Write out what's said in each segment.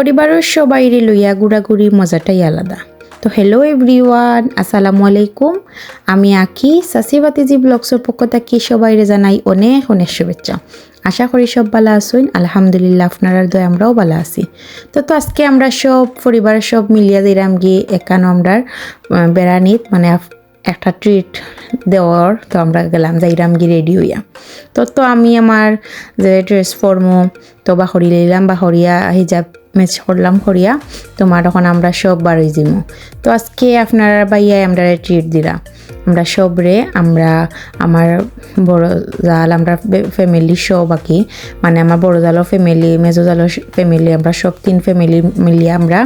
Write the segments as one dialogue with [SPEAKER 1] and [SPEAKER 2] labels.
[SPEAKER 1] পরিবারের সবাইরে লইয়া ঘোরাঘুরি মজাটাই আলাদা। তো হ্যালো এভরিওয়ান আসসালামু আলাইকুম। আমি আকি সাসিবাতিজি ব্লগসের পক্ষ থেকে সবাইরে জানাই অনেক অনেক শুভেচ্ছা। আশা করি সব ভালো আসুন আলহামদুলিল্লাহ আপনারা দয়, আমরাও ভালো আছি। তো তো আজকে আমরা সব পরিবারের সব মিলিয়া দিলাম গিয়ে একানো আমরা বেড়ানিত মানে একটা ট্রিট দেওয়ার, তো আমরা গেলাম যাইরাম গিয়ে রেডি হইয়া। তো তো আমি আমার যে ড্রেস ফর্মো তো বাহরি লইলাম, বাহরিয়া হিজাব মেচ করলাম করিয়া, তোমার তখন আমরা সব বাড়ি জিমু। তো আজকে আপনারা বাইয়ায় আমরা ট্রিট দিলা। আমরা সব রে আমরা আমার বড় জাল, আমরা ফ্যামিলি সব বাকি মানে আমার বড় জালও ফ্যামিলি মেজো জালও ফ্যামিলি আমরা সব তিন ফ্যামিলি মিলিয়ে আমরা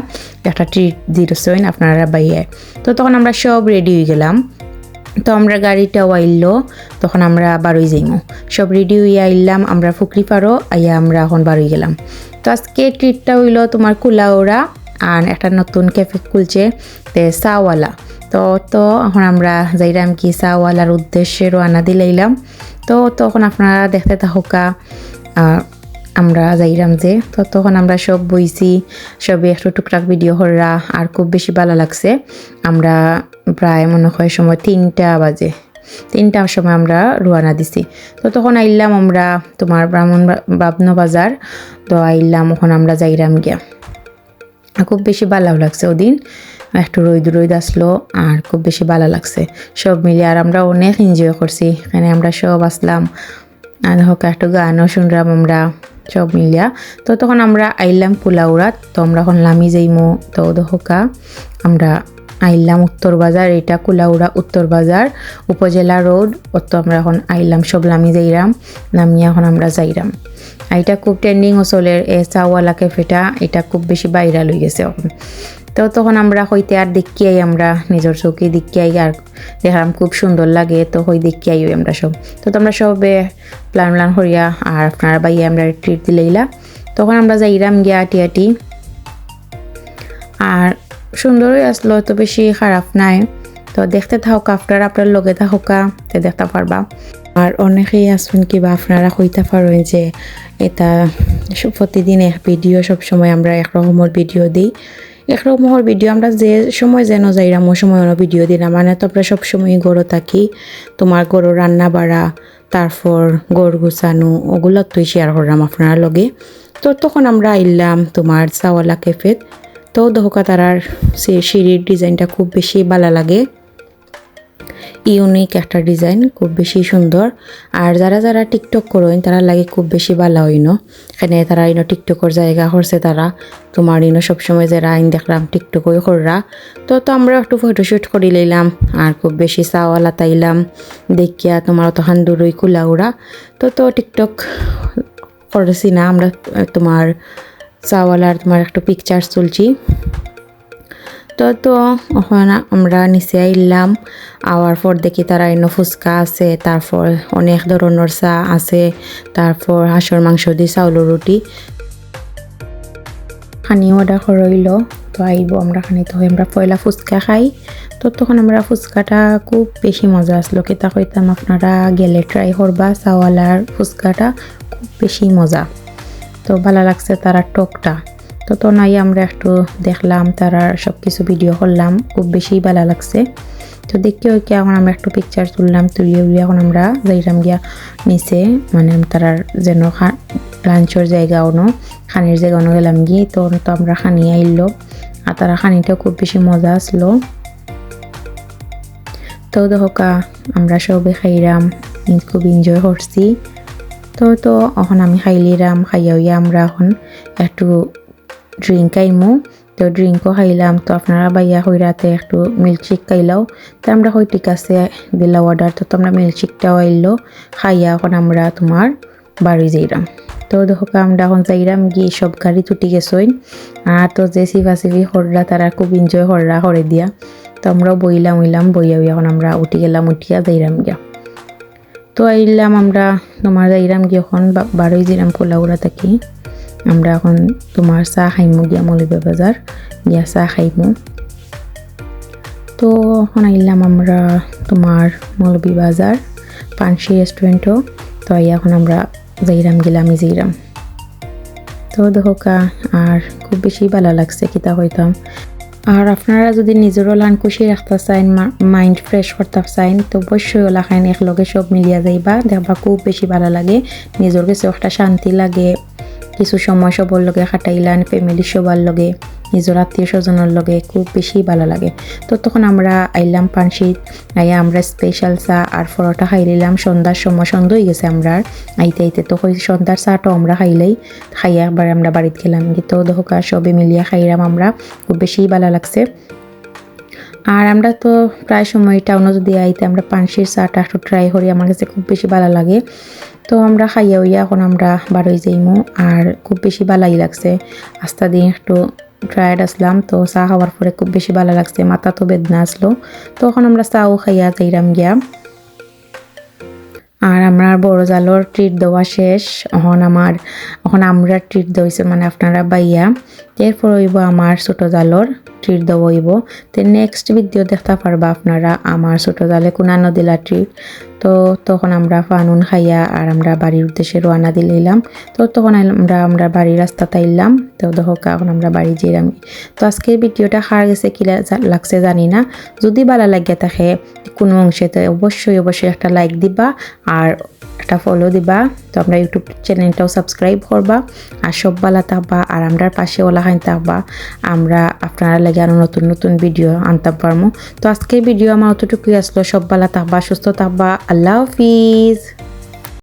[SPEAKER 1] একটা ট্রিট দিতেছেন আপনারা বাইয়ায় তো তখন আমরা সব রেডি হয়ে গেলাম। তো আমরা গাড়িটাও আইলো, তখন আমরা বারোই যাইমু সব রেডি হইয়া আইলাম, আমরা ফুকরি পারো, আইয়া আমরা এখন বারোই গেলাম। তো আজকে ট্রিটটা হইল তোমার কুলাওড়া আর একটা নতুন ক্যাফে খুলছে, তে চাওয়ালা। তো তো এখন আমরা যাইলাম কি চাওয়ালার উদ্দেশ্যে রওনা দিলাইলাম। তো, তখন আপনারা দেখতে থাকা আমরা যাইরাম যে। তো, তখন আমরা সব বইছি সবে একটু টুকটাক ভিডিও হররা আর খুব বেশি ভালো লাগছে। আমরা প্রায় মনে হয় সময় তিনটা বাজে। তিনটার সময় আমরা রোয়ানা দিছি। তো তখন আইলাম আমরা তোমার ব্রাহ্মণ বাবন বাজার তো আইলাম, ওখানে আমরা যাইরাম গিয়া। খুব বেশি ভালো লাগছে ওদিন। একটু রোদ রোদ আসলো আর খুব বেশি ভালো লাগছে। সব মিলে আর আমরা অনেক এনজয় করছি। এখানে আমরা সব আসলাম। আর হোক একটু গানও শুনলাম আমরা সব মিলিয়া। তো তখন আমরা আইলাম কুলাউড়াত তো আমরা এখন লামি যাইমো। তো হোকা আমরা আইলাম উত্তর বাজার, এটা কুলাউড়া উত্তর বাজার, উপজেলা রোড, অত আমরা এখন আইলাম, সব নামি যাইরাম, নামিয়ে এখন আমরা যাইরাম। এটা খুব ট্রেন্ডিং অচলের এ চাওয়ালা ক্যাফেটা এটা খুব বেশি বাইরাল হয়ে গেছে এখন। তো তখন আমরা হইতে আর দেখিয়াই আমরা নিজের চৌকি দেখিয়াই আর দেখলাম, খুব সুন্দর লাগে, তো হই দেখিয়াই আমরা সব। তো তোমরা সবে প্ল্যান প্ল্যান করিয়া আর আপনারা বাইয়ে আমরা ট্রিট দিলাইলা। তখন আমরা যাইরাম গিয়া আটি আটি। আর সুন্দরই আসলো, তো বেশি খারাপ নাই। তো দেখতে থাকা আপনারা আপনার লগে থাকা তে দেখতে পারবা। আর অনেকেই আসুন কিবা আপনারা কইতে পারেন যে এটা প্রতিদিন এক ভিডিও, সব সময় আমরা একরকমের ভিডিও দিই। একরকমের ভিডিও, আমরা যে সময় যেন যাইরাম, ওই সময় অন্য ভিডিও দিলাম। মানে তো আমরা সবসময় গরু থাকি। তোমার গরু রান্না বাড়া, তারপর গরু গুছানো, ওগুলো তুই শেয়ার করলাম আপনার লগে। তো তখন আমরা আইলাম তোমার চাওয়ালা ক্যাফেত তো দহকা তারার সে সিঁড়ির ডিজাইনটা খুব বেশি ভালো লাগে। ইউনিক একটা ডিজাইন, খুব বেশি সুন্দর। আর যারা যারা টিকটক করেন, তারা লাগে খুব বেশি ভালো হইন। এখানে তারা ইনো টিকটকের জায়গা করছে তারা। তোমার ইনো সবসময় যারা আইন দেখলাম, টিকটকই কররা। তো তো আমরা একটু ফটোশ্যুট করে লইলাম আর খুব বেশি চাওয়ালা তাইলাম দেখিয়া তোমার তখন দূরই কুলা উড়া তো তো টিকটক করেছি না, আমরা তোমার চাওয়ালার তোমার একটু পিকচার তুলছি। তো তো ওখানে আমরা নিচে আইলাম। আওয়ার পর দেখি তারা এনে ফুচকা আছে, তারপর অনেক ধরনের চা আছে, তারপর হাঁসের মাংস দিয়ে চাউলের রুটি। খানি অর্ডার করইল, তো আইব আমরা খানি, তো আমরা পয়লা ফুচকা খাই। তো তখন আমরা ফুচকাটা খুব বেশি মজা আসলো, কেতা কইতাম আপনারা গেলে ট্রাই করবা, চাওয়ালার ফুচকাটা খুব বেশি মজা। তো ভালো লাগছে তারা টকটা। তো তো নাই আমরা একটু দেখলাম, তারা সব কিছু ভিডিও করলাম, খুব বেশি ভালো লাগছে। তো দেখতে ওই এখন আমরা একটু পিকচার তুললাম তুলিয়ে উলিয়ে এখন আমরা যাইলাম গিয়া নিচে মানে তারার যেন লাঞ্চের জায়গা অনো খানির জায়গা অনো গেলাম গিয়ে, তো তো আমরা খানি আইলো। আর তারা খানিটা খুব বেশি মজা আসলো। তো দেখা আমরা সবে খাইরাম খুব এনজয় করছি। তো তো এখন আমি খাইলিরাম খাইয়া হইয়া আমরা এখন একটু ড্রিঙ্ক খাইমু। তো ড্রিঙ্কও খাইলাম, তো আপনারা বাইয়া হইরাতে একটু মিল্কশেক খাইলাও। তো আমরা হই ঠিক আছে দিলা অর্ডার তো তোমরা মিল্কশেকটাও আইলো, খাইয়া এখন আমরা তোমার বাড়ি যাইরাম। তো দেখো, আমরা এখন যাইরাম, গিয়ে সব গাড়ি ছুটি গেছইন। আর তো যে সিফা সিফি হররা, তারা খুব এনজয় হররা করে দিয়া। তো আমরাও বইলাম, উইলাম বইয়া এখন আমরা উঠি গেলাম, উঠিয়া যাইরাম গিয়া। তো আইলাম আমরা তোমার যাইরাম গিয়ে এখন বারোই জিরাম কোলাউড়া থাকি। আমরা এখন তোমার চা খাইমু গিয়া মলিবা বাজার গিয়া চা খাইমু। তো এখন আইলাম আমরা তোমার মলবি বাজার পানসি রেস্টুরেন্টও তো আইয়া এখন আমরা যাইরাম গেলাম যাইরাম তো দেখা আর খুব বেশি ভালো লাগছে কিতা হইতাম আর আপনারা যদি নিজেরও লান খুশি রাখতে চান মাইন্ড ফ্রেশ করতে চান তো অবশ্যই ওলা একলগে সব মিলিয়া যাইবা। দেখবা খুব বেশি ভালো লাগে। নিজের কাছে একটা শান্তি লাগে। কিছু সময় সবার লগে খাটাইলান ফ্যামিলি সবার লগে, নিজের আত্মীয় স্বজনের লগে খুব বেশি ভালো লাগে। তো তখন আমরা আইলাম পানশিত, আইয়া আমরা স্পেশাল চা আর পরোটা খাই নিলাম সন্ধ্যার সময় সন্ধ্যা হয়ে গেছে আমরা আইতে আইতে তো সন্ধ্যার চাটাও আমরা খাইলেই খাইয়া একবার আমরা বাড়িতে খেলাম তো দোকা সবে মিলিয়া খাইলাম আমরা। খুব বেশি ভালো লাগছে। আর আমরা তো প্রায় সময় টাউনে যদি আইতে, আমরা পানসির চাটা একটু ট্রাই করি, আমার কাছে খুব বেশি ভালো লাগে। তো আমরা খাইয়া হইয়া এখন আমরা বারোই যাইমু, আর খুব বেশি ভালাই লাগছে। আস্তা দিয়ে একটু ট্রায়ার্ড আসলাম, তো চা খাওয়ার পরে খুব বেশি ভালো লাগছে, মাথা তো বেদনা আসলো। তো এখন আমরা চাও খাইয়া যাইরাম গিয়া। আর আমার বড় জালর ট্রিট দেওয়া শেষ, এখন আমার, এখন আমরা ট্রিট দেওয়াইছে মানে আপনারা বাইয়া এরপর হইব আমার ছোট জালর ট্রিট দেওয়া হইব। তো নেক্সট ভিডিও দেখতে পারবা আপনারা আমার ছোট জালে কোনানো দিলা ট্রিট তো তখন আমরা ফানুন খাইয়া আর আমরা বাড়ির উদ্দেশ্যে রওনা দিলাম তো তখন আমরা আমরা বাড়ির রাস্তা তাইলাম তো দেখা এখন আমরা বাড়ি যেলাম তো আজকের ভিডিওটা খার গেছে কি লাগছে জানি না। যদি ভালো লাগে থাকে কোনো অংশে তো অবশ্যই অবশ্যই একটা লাইক দিবা আর একটা ফলো দিবা। তো আমরা ইউটিউব চ্যানেলটাও সাবস্ক্রাইব করবা। আর সব বালা থাকবা। আর আমরা পাশে ওলা খাইন থাকবা। আমরা আপনারা লাগে আরও নতুন নতুন ভিডিও আনতে পারব তো আজকের ভিডিও আমার অতটুকুই আসলো। সব বেলা থাকবা, সুস্থ থাকবা। আল্লাহ হাফিজ।